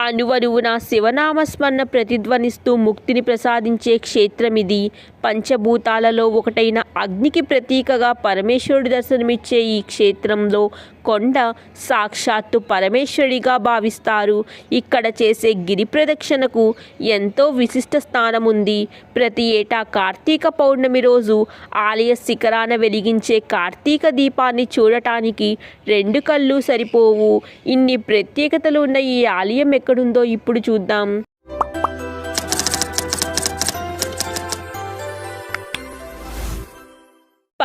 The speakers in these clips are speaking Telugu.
అనువరువున శివనామస్మరణ ప్రతిధ్వనిస్తూ ముక్తిని ప్రసాదించే క్షేత్రమిది. పంచభూతాలలో ఒకటైన అగ్నికి ప్రతీకగా పరమేశ్వరుడు దర్శనమిచ్చే ఈ క్షేత్రంలో కొండ సాక్షాత్తు పరమేశ్వరిగా భావిస్తారు. ఇక్కడ చేసే గిరి ప్రదక్షిణకు ఎంతో విశిష్ట స్థానం ఉంది ప్రతి ఏటా కార్తీక పౌర్ణమి రోజు ఆలయ శిఖరాన వెలిగించే కార్తీక దీపాన్ని చూడటానికి రెండు కళ్ళు సరిపోవు. ఇన్ని ప్రత్యేకతలు ఉన్న ఈ ఆలయం ఎక్కడుందో ఇప్పుడు చూద్దాం.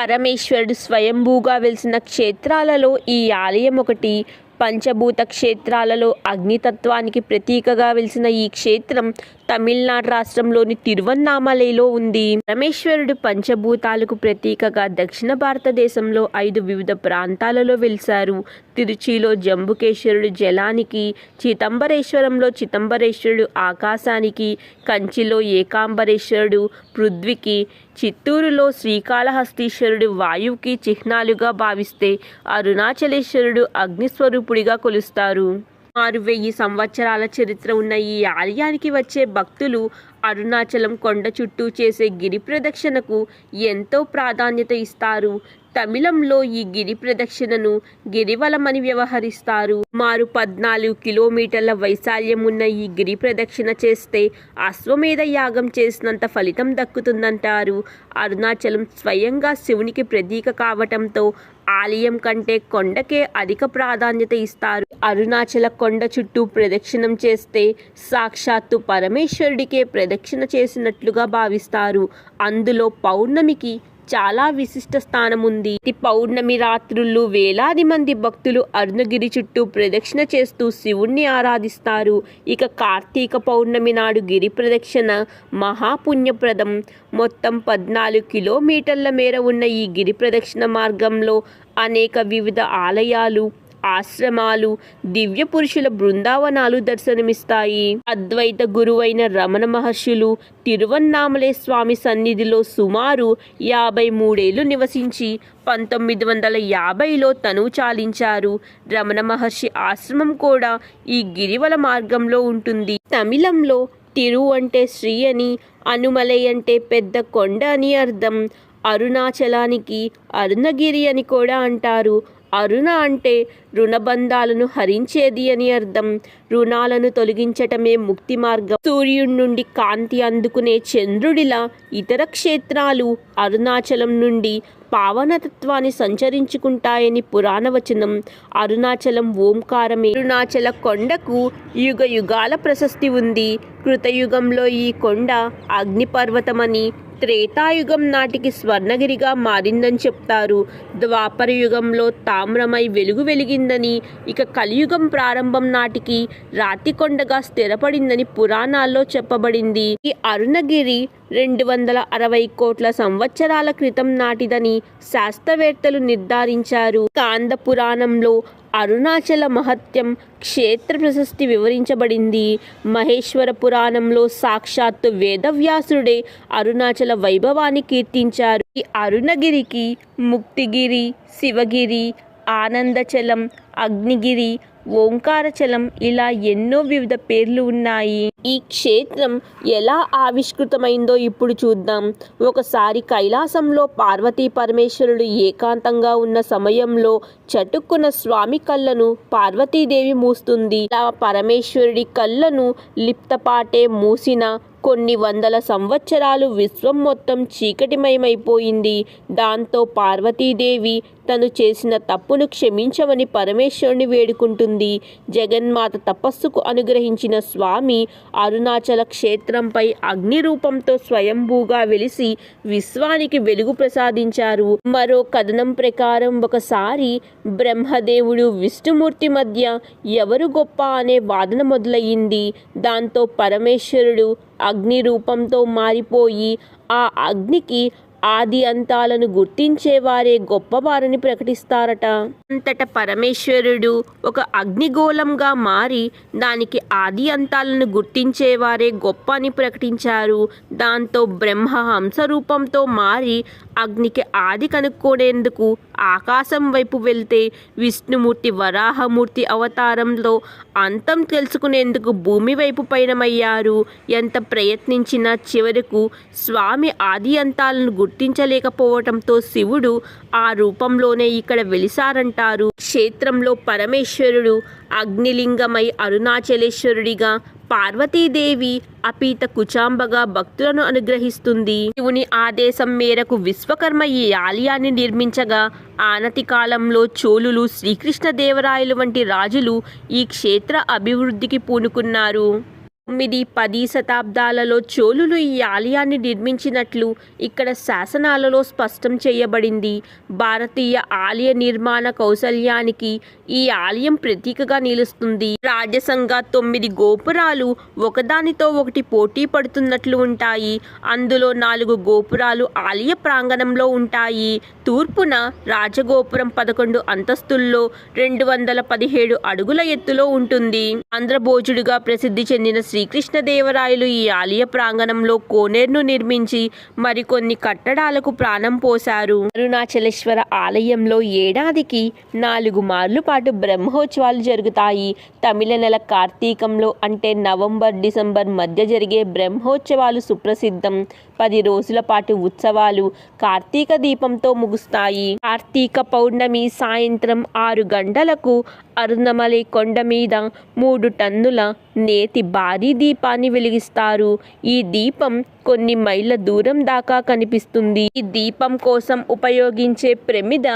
పరమేశ్వరుడు స్వయంభూగా వెలిసిన క్షేత్రాలలో ఈ ఆలయం ఒకటి. పంచభూత క్షేత్రాలలో అగ్నితత్వానికి ప్రతీకగా వెలిసిన ఈ క్షేత్రం తమిళనాడు రాష్ట్రంలోని తిరువన్నామలైలో ఉంది. పరమేశ్వరుడు పంచభూతాలకు ప్రతీకగా దక్షిణ భారతదేశంలో ఐదు వివిధ ప్రాంతాలలో వెలిశారు. తిరుచిలో జంబుకేశ్వరుడు జలానికి చిదంబరేశ్వరంలో చిదంబరేశ్వరుడు ఆకాశానికి కంచిలో ఏకాంబరేశ్వరుడు పృథ్వీకి చిత్తూరులో శ్రీకాళహస్తీశ్వరుడు వాయువుకి చిహ్నాలుగా భావిస్తే అరుణాచలేశ్వరుడు అగ్నిస్వరూపుడిగా కొలుస్తారు. ఆరు వెయ్యి సంవత్సరాల చరిత్ర ఉన్న ఈ ఆలయానికి వచ్చే భక్తులు అరుణాచలం కొండ చుట్టూ చేసే గిరి ప్రదక్షిణకు ఎంతో ప్రాధాన్యత ఇస్తారు. తమిళంలో ఈ గిరి ప్రదక్షిణను గిరివలమని వ్యవహరిస్తారు. మారు పద్నాలుగు కిలోమీటర్ల వైశాల్యం ఉన్న ఈ గిరి ప్రదక్షిణ చేస్తే అశ్వమేధ యాగం చేసినంత ఫలితం దక్కుతుందంటారు. అరుణాచలం స్వయంగా శివునికి ప్రతీక కావటంతో ఆలయం కంటే కొండకే అధిక ప్రాధాన్యత ఇస్తారు. అరుణాచల కొండ చుట్టూ ప్రదక్షిణం చేస్తే సాక్షాత్తు పరమేశ్వరుడికే ప్రదక్షిణ చేసినట్లుగా భావిస్తారు. అందులో పౌర్ణమికి చాలా విశిష్ట స్థానం ఉంది పౌర్ణమి రాత్రులు వేలాది మంది భక్తులు అరుణగిరి చుట్టూ ప్రదక్షిణ చేస్తూ శివుణ్ణి ఆరాధిస్తారు. ఇక కార్తీక పౌర్ణమి నాడు గిరి ప్రదక్షిణ మహాపుణ్యప్రదం. మొత్తం పద్నాలుగు కిలోమీటర్ల మేర ఉన్న ఈ గిరి ప్రదక్షిణ మార్గంలో అనేక వివిధ ఆలయాలు ఆశ్రమాలు దివ్య పురుషుల బృందావనాలు దర్శనమిస్తాయి. అద్వైత గురువైన రమణ మహర్షులు తిరువన్నామలే స్వామి సన్నిధిలో సుమారు యాభై మూడేళ్ళు నివసించి పంతొమ్మిది వందల యాభైలో తనువు చాలించారు. రమణ మహర్షి ఆశ్రమం కూడా ఈ గిరివల మార్గంలో ఉంటుంది. తమిళంలో తిరు అంటే శ్రీ అని అనుమలై అంటే పెద్ద కొండ అని అర్థం. అరుణాచలానికి అరుణగిరి అని కూడా అంటారు. అరుణ అంటే రుణబంధాలను హరించేది అని అర్థం. రుణాలను తొలగించటమే ముక్తి మార్గం. సూర్యుడి నుండి కాంతి అందుకునే చంద్రుడిలా ఇతర క్షేత్రాలు అరుణాచలం నుండి పావనతత్వాన్ని సంచరించుకుంటాయని పురాణవచనం. అరుణాచలం ఓంకారమే. అరుణాచల కొండకు యుగ యుగాల ప్రశస్తి ఉంది. కృతయుగంలో ఈ కొండ అగ్నిపర్వతమని త్రేతాయుగం నాటికి స్వర్ణగిరిగా మారిందని చెప్తారు. ద్వాపర యుగంలో తామ్రమై వెలుగు వెలిగిందని ఇక కలియుగం ప్రారంభం నాటికి రాతికొండగా స్థిరపడిందని పురాణాల్లో చెప్పబడింది. ఈ అరుణగిరి రెండు వందల అరవై కోట్ల సంవత్సరాల క్రితం నాటిదని శాస్త్రవేత్తలు నిర్ధారించారు. కాంద పురాణంలో అరుణాచల మహత్యం క్షేత్ర ప్రశస్తి వివరించబడింది. మహేశ్వర పురాణంలో సాక్షాత్తు వేదవ్యాసుడే అరుణాచల వైభవాన్ని కీర్తించారు. ఈ అరుణగిరికి ముక్తిగిరి శివగిరి ఆనందచలం అగ్నిగిరి ఓంకారచలం ఇలా ఎన్నో వివిధ పేర్లు ఉన్నాయి. ఈ క్షేత్రం ఎలా ఆవిష్కృతమైందో ఇప్పుడు చూద్దాం. ఒకసారి కైలాసంలో పార్వతీ పరమేశ్వరుడు ఏకాంతంగా ఉన్న సమయంలో చటుక్కున స్వామి కళ్ళను పార్వతీదేవి మూస్తుంది. ఇలా పరమేశ్వరుడి కళ్ళను లిప్తపాటే మూసిన కొన్ని వందల సంవత్సరాలు విశ్వం మొత్తం చీకటిమయమైపోయింది. దాంతో పార్వతీదేవి తను చేసిన తప్పును క్షమించమని పరమేశ్వరుని వేడుకుంటుంది. జగన్మాత తపస్సుకు అనుగ్రహించిన స్వామి అరుణాచల క్షేత్రంపై అగ్ని రూపంతో స్వయంభూగా వెలిసి విశ్వానికి వెలుగు ప్రసాదించారు. మరో కథనం ప్రకారం ఒకసారి బ్రహ్మదేవుడు విష్ణుమూర్తి మధ్య ఎవరు గొప్ప అనే వాదన మొదలయ్యింది. దాంతో పరమేశ్వరుడు అగ్ని రూపంతో మారిపోయి ఆ అగ్నికి ఆది అంతాలను గుర్తించేవారే గొప్పవారని ప్రకటిస్తారట. అంతట పరమేశ్వరుడు ఒక అగ్నిగోళంగా మారి దానికి ఆది అంతాలను గుర్తించేవారే గొప్ప అని ప్రకటించారు. దాంతో బ్రహ్మ హంస రూపంతో మారి అగ్నికి ఆది కనుక్కోనేందుకు ఆకాశం వైపు వెళ్తే విష్ణుమూర్తి వరాహమూర్తి అవతారంలో అంతం తెలుసుకునేందుకు భూమి వైపు పయనమయ్యారు. ఎంత ప్రయత్నించినా చివరకు స్వామి ఆది అంతాలను గుర్తించలేకపోవటంతో శివుడు ఆ రూపంలోనే ఇక్కడ వెలిసారంటారు. క్షేత్రంలో పరమేశ్వరుడు అగ్నిలింగమై అరుణాచలేశ్వరుడిగా పార్వతీదేవి అపీత కుచాంబగా భక్తులను అనుగ్రహిస్తుంది. శివుని ఆదేశం మేరకు విశ్వకర్మ ఈ ఆలయాన్ని నిర్మించగా ఆనతి కాలంలో చోళులు శ్రీకృష్ణదేవరాయలు వంటి రాజులు ఈ క్షేత్ర అభివృద్ధికి పూనుకున్నారు. తొమ్మిది పది శతాబ్దాలలో చోళులు ఈ ఆలయాన్ని నిర్మించినట్లు ఇక్కడ శాసనాలలో స్పష్టం చేయబడింది. భారతీయ ఆలయ నిర్మాణ కౌశల్యానికి ఈ ఆలయం ప్రతీకగా నిలుస్తుంది. రాజసంగా తొమ్మిది గోపురాలు ఒకదానితో ఒకటి పోటీ పడుతున్నట్లు ఉంటాయి. అందులో నాలుగు గోపురాలు ఆలయ ప్రాంగణంలో ఉంటాయి. తూర్పున రాజగోపురం పదకొండు అంతస్తుల్లో రెండు వందల పదిహేడు అడుగుల ఎత్తులో ఉంటుంది. ఆంధ్రభోజుడిగా ప్రసిద్ధి చెందిన శ్రీకృష్ణదేవరాయలు ఈ ఆలయ ప్రాంగణంలో కోనేరును నిర్మించి మరికొన్ని కట్టడాలకు ప్రాణం పోశారు. అరుణాచలేశ్వర ఆలయంలో ఏడాదికి నాలుగు మార్లు పాటు బ్రహ్మోత్సవాలు జరుగుతాయి. తమిళ నెల కార్తీకంలో అంటే నవంబర్ డిసెంబర్ మధ్య జరిగే బ్రహ్మోత్సవాలు సుప్రసిద్ధం. పది రోజుల పాటు ఉత్సవాలు కార్తీక దీపంతో ముగుస్తాయి. కార్తీక పౌర్ణమి సాయంత్రం ఆరు గంటలకు అరుణమలై కొండ మీద మూడు టన్నుల నేతి భారీ దీపాన్ని వెలిగిస్తారు. ఈ దీపం కొన్ని మైళ్ళ దూరం దాకా కనిపిస్తుంది. ఈ దీపం కోసం ఉపయోగించే ప్రమిద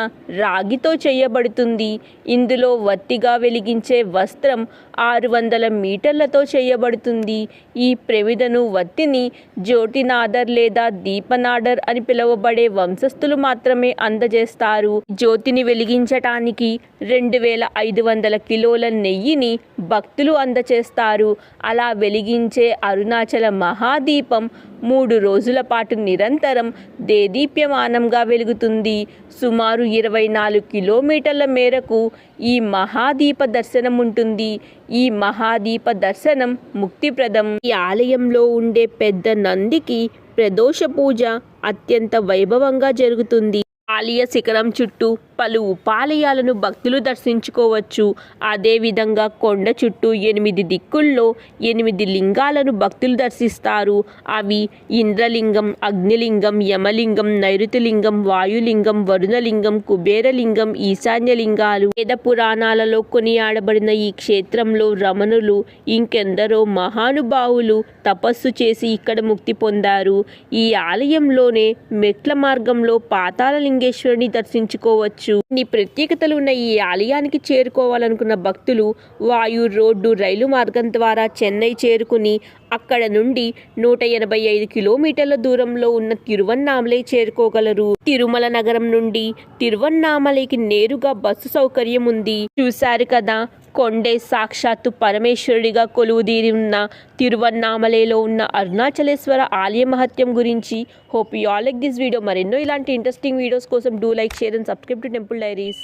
రాగితో చేయబడుతుంది. ఇందులో వత్తిగా వెలిగించే వస్త్రం ఆరు వందల మీటర్లతో చేయబడుతుంది. ఈ ప్రమిదను వత్తిని జ్యోతినాదర్ లేదా దీపనాడర్ అని పిలువబడే వంశస్థులు మాత్రమే అందజేస్తారు. జ్యోతిని వెలిగించటానికి రెండు వేల ఐదు వందల కిలోల నెయ్యిని భక్తులు అందచేస్తారు. అలా వెలిగించే అరుణాచల మహాదీపం మూడు రోజుల పాటు నిరంతరం దేదీప్యమానంగా వెలుగుతుంది. సుమారు ఇరవై నాలుగు కిలోమీటర్ల మేరకు ఈ మహాదీప దర్శనం ఉంటుంది. ఈ మహాదీప దర్శనం ముక్తిప్రదం. ఈ ఆలయంలో ఉండే పెద్ద నందికి ప్రదోష పూజ అత్యంత వైభవంగా జరుగుతుంది. ఆలయ శిఖరం చుట్టూ పలు ఉపాలయాలను భక్తులు దర్శించుకోవచ్చు. అదేవిధంగా కొండ చుట్టూ ఎనిమిది దిక్కుల్లో ఎనిమిది లింగాలను భక్తులు దర్శిస్తారు. అవి ఇంద్రలింగం అగ్నిలింగం యమలింగం నైరుతిలింగం వాయులింగం వరుణలింగం కుబేరలింగం ఈశాన్యలింగాలు. వేద పురాణాలలో కొనియాడబడిన ఈ క్షేత్రంలో రమణులు ఇంకెందరో మహానుభావులు తపస్సు చేసి ఇక్కడ ముక్తి పొందారు. ఈ ఆలయంలోనే మెట్ల మార్గంలో పాతాళలింగేశ్వరుని దర్శించుకోవచ్చు. ఇన్ని ప్రత్యేకతలు ఉన్న ఈ ఆలయానికి చేరుకోవాలనుకున్న భక్తులు వాయు రోడ్డు రైలు మార్గం ద్వారా చెన్నై చేరుకుని అక్కడ నుండి నూట ఎనభై ఐదు కిలోమీటర్ల దూరంలో ఉన్న తిరువన్నామలై చేరుకోగలరు. తిరుమల నగరం నుండి తిరువన్నామలైకి నేరుగా బస్సు సౌకర్యం ఉంది. చూశారు కదా కొండే సాక్షాత్తు పరమేశ్వరుడిగా కొలువుదీరి ఉన్న తిరువన్నామలేలో ఉన్న అరుణాచలేశ్వర ఆలయ మహత్యం గురించి. Hope you all like this video మరెన్నో ఇలాంటి ఇంట్రెస్టింగ్ వీడియోస్ కోసం do like share and subscribe to Temple Diaries